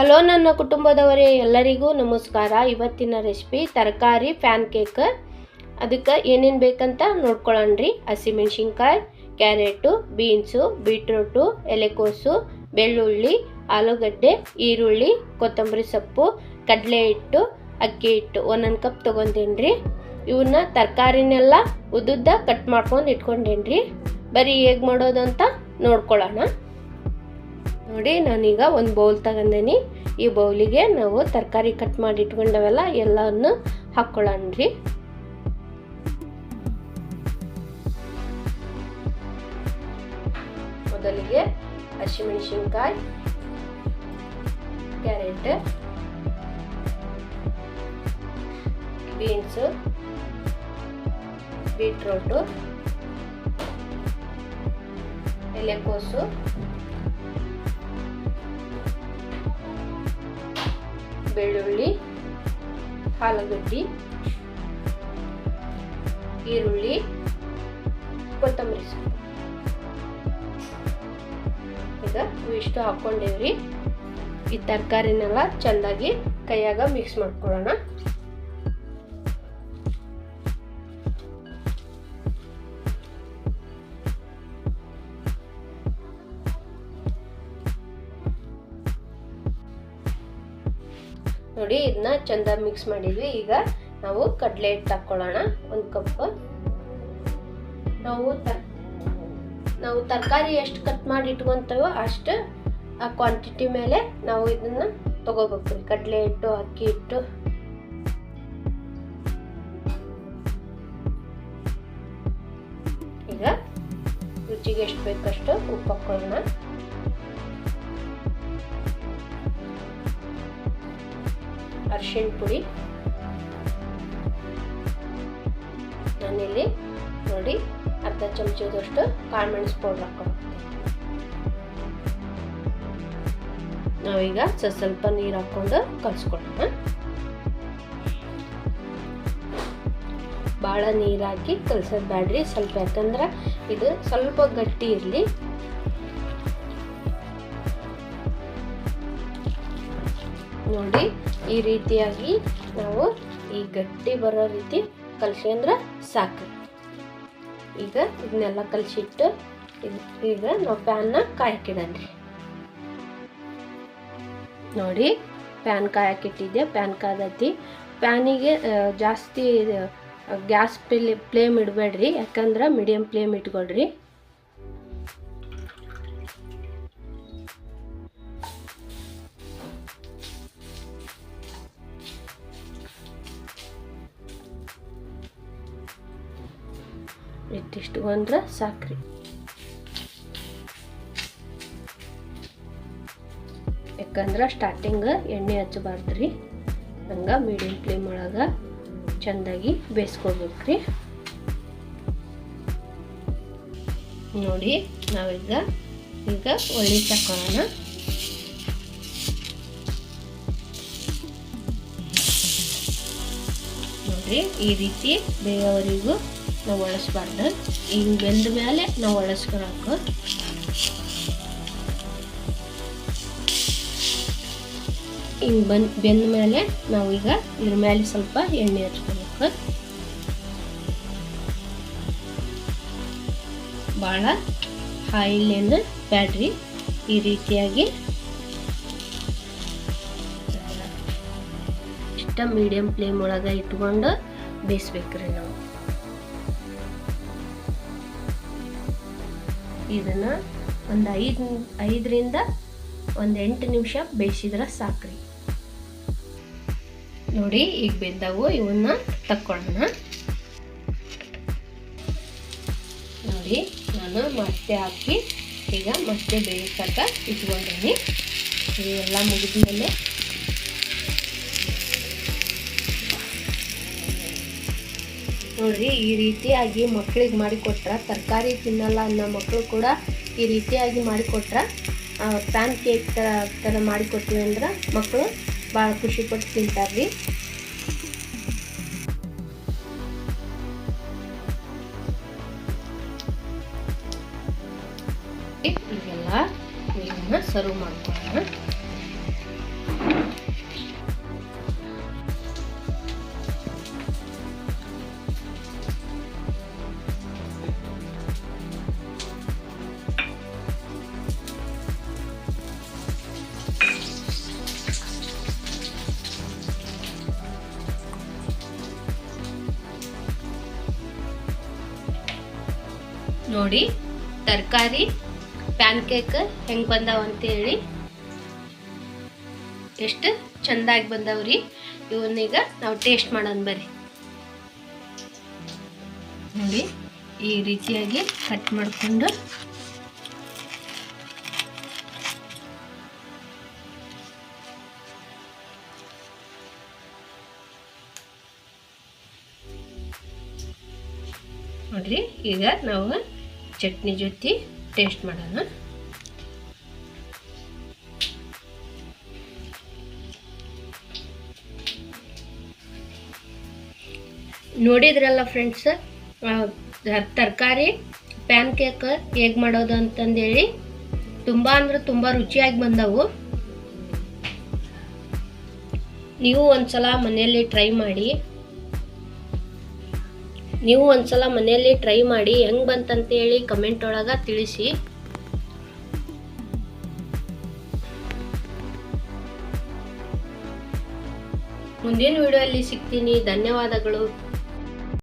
Hello, ನನ್ನ ಕುಟುಂಬದವರೇ, ಎಲ್ಲರಿಗೂ ನಮಸ್ಕಾರ. ಇವತ್ತಿನ ರೆಸಿಪಿ ತರಕಾರಿ ಪ್ಯಾನ್ ಕೇಕ್ ಅದಕ್ಕೆ ಏನೇನು ಬೇಕಂತ ನೋಡ್ಕೊಳ್ಳೋಣ್ರಿ ಹಸಿಮೆಣ್ಸಿನ್ಕಾಯಿ ಕ್ಯಾರೆಟು ಬೀನ್ಸು ಬೀಟ್ರೂಟು ಎಲೆಕೋಸು, ಬೆಳ್ಳುಳ್ಳಿ, ಆಲೂಗಡ್ಡೆ, ಈರುಳ್ಳಿ, ಕೊತ್ತಂಬರಿ ಸೊಪ್ಪು, ಕಡಲೆ ಹಿಟ್ಟು, ಅಕ್ಕಿ ಹಿಟ್ಟು. ಒಂದೊಂದು ಕಪ್ ತೊಗೊಂಡೇನ್ರಿ. ಇವನ್ನ ತರಕಾರಿನೆಲ್ಲ ಉದ್ದುದ್ದ ಕಟ್ ಮಾಡ್ಕೊಂಡು ಇಟ್ಕೊಂಡೇನ್ರಿ. ಬರೀ ಹೇಗೆ ಮಾಡೋದು ಅಂತ ನೋಡ್ಕೊಳ್ಳೋಣ ನೋಡಿ, ನಾನೀಗ ಒಂದು ಬೌಲ್ ತಗೊಂಡೇನಿ ಈ ಬೌಲಿಗೆ ನಾವು ತರಕಾರಿ ಕಟ್ ಮಾಡಿ ಇಟ್ಕೊಂಡವೆಲ್ಲ ಎಲ್ಲವನ್ನು ಹಾಕ್ಕೊಳ್ಳೋಣ್ರಿ ಮೊದಲಿಗೆ ಹಸಿಮೆಣಸಿನ್ಕಾಯಿ, ಕ್ಯಾರೆಟ್, ಬೀನ್ಸು, ಬೀಟ್ರೋಟು ಎಲೆಕೋಸು ಬೆಳ್ಳುಳ್ಳಿ ಆಲೂಗಡ್ಡಿ ಈರುಳ್ಳಿ ಕೊತ್ತಂಬರಿ ಸೊಪ್ಪು. ಈಗ ಇವಿಷ್ಟು ಹಾಕ್ಕೊಂಡೇವ್ರಿ. ಈ ತರಕಾರಿನೆಲ್ಲ ಚೆಂದಾಗಿ ಕೈಯಾಗ ಮಿಕ್ಸ್ ಮಾಡ್ಕೊಳ್ಳೋಣ. ನೋಡಿ ಇದನ್ನ ಚಂದ ಮಿಕ್ಸ್ ಮಾಡಿದ್ವಿ. ಈಗ ನಾವು ಕಡಲೆ ಹಿಟ್ಟು ಹಾಕ್ಕೊಳ್ಳೋಣ ಒಂದು ಕಪ್ ನಾವು ನಾವು ತರಕಾರಿ ಎಷ್ಟು ಕಟ್ ಮಾಡಿ ಇಟ್ಕೊಂತೇವೋ ಅಷ್ಟು ಆ ಕ್ವಾಂಟಿಟಿ ಮೇಲೆ ನಾವು ಇದನ್ನ ತಗೋಬೇಕು. ರೀ ಕಡಲೆ ಹಿಟ್ಟು, ಅಕ್ಕಿ ಹಿಟ್ಟು. ಈಗ ರುಚಿಗೆ ಎಷ್ಟು ಬೇಕಷ್ಟು ಉಪ್ಪು ಹಾಕೊಳ್ಳೋಣ. ಅರಿಶಿಣ ಪುಡಿ. ನಾನಿಲ್ಲಿ ನೋಡಿ ಅರ್ಧ ಚಮಚದಷ್ಟು ಕಾಳುಮೆಣಸು ಪೌಡರ್ ಹಾಕೊಂಡು ನಾವೀಗ ಸ್ವಲ್ಪ ನೀರು ಹಾಕ್ಕೊಂಡು ಕಲಿಸ್ಕೊಳ್ಳೋಣ ಭಾಳ ನೀರು ಹಾಕಿ ಕಲ್ಸೋದು ಬ್ಯಾಡ್ರಿ. ಸ್ವಲ್ಪ ಯಾಕಂದ್ರೆ ಇದು ಸ್ವಲ್ಪ ಗಟ್ಟಿ ಇರಲಿ. ನೋಡಿ ಈ ರೀತಿಯಾಗಿ ನಾವು ಈ ಗಟ್ಟಿ ಬರೋ ರೀತಿ ಕಲ್ಸ್ಕೊಂಡ್ರೆ ಸಾಕು. ಈಗ ಇದನ್ನೆಲ್ಲ ಕಲಸಿಟ್ಟು ಈಗ ನಾವು ಪ್ಯಾನ್ನ ಕಾಯಕ್ಕಿಡನ್ರಿ ನೋಡಿ ಪ್ಯಾನ್ ಕಾಯಕ್ಕಿಟ್ಟಿದ್ದೆ ಪ್ಯಾನ್ ಕಾದತಿ. ಪ್ಯಾನಿಗೆ ಜಾಸ್ತಿ ಗ್ಯಾಸ್ ಪ್ಲೇ ಫ್ಲೇಮ್ ಇಡಬೇಡ್ರಿ. ಯಾಕಂದ್ರೆ ಮೀಡಿಯಮ್ ಫ್ಲೇಮ್ ಇಟ್ಕೊಳ್ರಿ. ಇಟ್ಟಿಷ್ಟುಗೊಂಡ್ರೆ ಸಾಕ್ರಿ. ಯಾಕಂದ್ರೆ ಸ್ಟಾರ್ಟಿಂಗ್ ಎಣ್ಣೆ ಹಚ್ಚಬಾರ್ದು ರೀ ಹಂಗೆ ಮೀಡಿಯಮ್ ಫ್ಲೇಮ್ ಒಳಗೆ ಚೆಂದಾಗಿ ಬೇಯಿಸ್ಕೊಬೇಕ್ರಿ. ನೋಡಿ, ನಾವೀಗ ಈಗ ಒಳ್ಳೆ ತಕೊಳ್ಳೋಣ ನೋಡಿ, ಈ ರೀತಿ ಬೇಯೋವರೆಗೂ ನಾವು ಒಳಸ್ಬಾರ್ದು. ಹಿಂಗೆ ಬೆಂದ ಮೇಲೆ ನಾವು ಒಳಸ್ಕೊಳಕ್ಕೆ ಹಿಂಗೆ ಬಂದು, ಬೆಂದ ಮೇಲೆ ನಾವೀಗ ಇದ್ರ ಮೇಲೆ ಸ್ವಲ್ಪ ಎಣ್ಣೆ ಹಚ್ಕೊಬೇಕು. ಭಾಳ ಆಯಿಲ್ ಬ್ಯಾಟ್ರಿ ಈ ರೀತಿಯಾಗಿ. ಇಷ್ಟ ಮೀಡಿಯಮ್ ಫ್ಲೇಮ್ ಒಳಗೆ ಇಟ್ಕೊಂಡು ಬೇಯಿಸ್ಬೇಕ್ರಿ ನಾವು. ಇದನ್ನ ಒಂದು ಐದು ಐದರಿಂದ ಒಂದು ಎಂಟು ನಿಮಿಷ ಬೇಯಿಸಿದ್ರೆ ಸಾಕ್ರಿ. ನೋಡಿ, ಈಗ ಬೆಂದವು ಇವನ್ನ ತಕ್ಕೊಳ್ಳೋಣ ನೋಡಿ, ನಾನು ಮತ್ತೆ ಹಾಕಿ ಈಗ ಮತ್ತೆ ಬೇಯಿಸಕ ಇಟ್ಕೊಂಡೀನಿ ಇವೆಲ್ಲ ಮುಗಿದ್ಮೇಲೆ ನೋಡ್ರಿ, ಈ ರೀತಿಯಾಗಿ ಮಕ್ಕಳಿಗೆ ಮಾಡಿಕೊಟ್ರ ತರಕಾರಿ ತಿನ್ನಲ್ಲ ಅನ್ನೋ ಮಕ್ಕಳು ಕೂಡ ಈ ರೀತಿಯಾಗಿ ಮಾಡಿಕೊಟ್ರ ಪ್ಯಾನ್ ಕೇಕ್ ಥರ ಥರ ಮಾಡಿಕೊಡ್ತೀವಿ ಅಂದ್ರೆ ಮಕ್ಕಳು ಭಾಳ ಖುಷಿಪಟ್ಟು ತಿಂತಾರೆ ಈಗೆಲ್ಲ ಇದನ್ನ ಸರ್ವ್ ಮಾಡ್ಕೊಳ್ಳೋಣ. ನೋಡಿ, ತರಕಾರಿ ಪ್ಯಾನ್ ಕೇಕ್ ಹೆಂಗೆ ಬಂದಾವ ಅಂತೇಳಿ. ಎಷ್ಟು ಚೆಂದಾಗಿ ಬಂದವ್ರಿ ಇವನ್ನೀಗ ನಾವು ಟೇಸ್ಟ್ ಮಾಡೋಣ ಬರ್ರಿ. ನೋಡಿ, ಈ ರೀತಿಯಾಗಿ ಕಟ್ ಮಾಡಿಕೊಂಡು. ನೋಡ್ರಿ, ಈಗ ನಾವು ಚಟ್ನಿ ಜೊತೆ ಟೇಸ್ಟ್ ಮಾಡೋಣ. ನೋಡಿದ್ರಲ್ಲ ಫ್ರೆಂಡ್ಸ್ ತರಕಾರಿ ಪ್ಯಾನ್ ಕೇಕ್ ಹೇಗೆ ಮಾಡೋದು ಅಂತಂದೇಳಿ ತುಂಬ ಅಂದ್ರೆ ತುಂಬ ರುಚಿಯಾಗಿ ಬಂದವು. ನೀವು ಒಂದ್ಸಲ ಮನೆಯಲ್ಲಿ ಟ್ರೈ ಮಾಡಿ. ನೀವು ಒಂದ್ಸಲ ಮನೆಯಲ್ಲಿ ಟ್ರೈ ಮಾಡಿ ಹೆಂಗೆ ಬಂತಂತೇಳಿ ಕಮೆಂಟ್ ಒಳಗೆ ತಿಳಿಸಿ. ಮುಂದಿನ ವಿಡಿಯೋ ಅಲ್ಲಿ ಸಿಗ್ತೀನಿ. ಧನ್ಯವಾದಗಳು.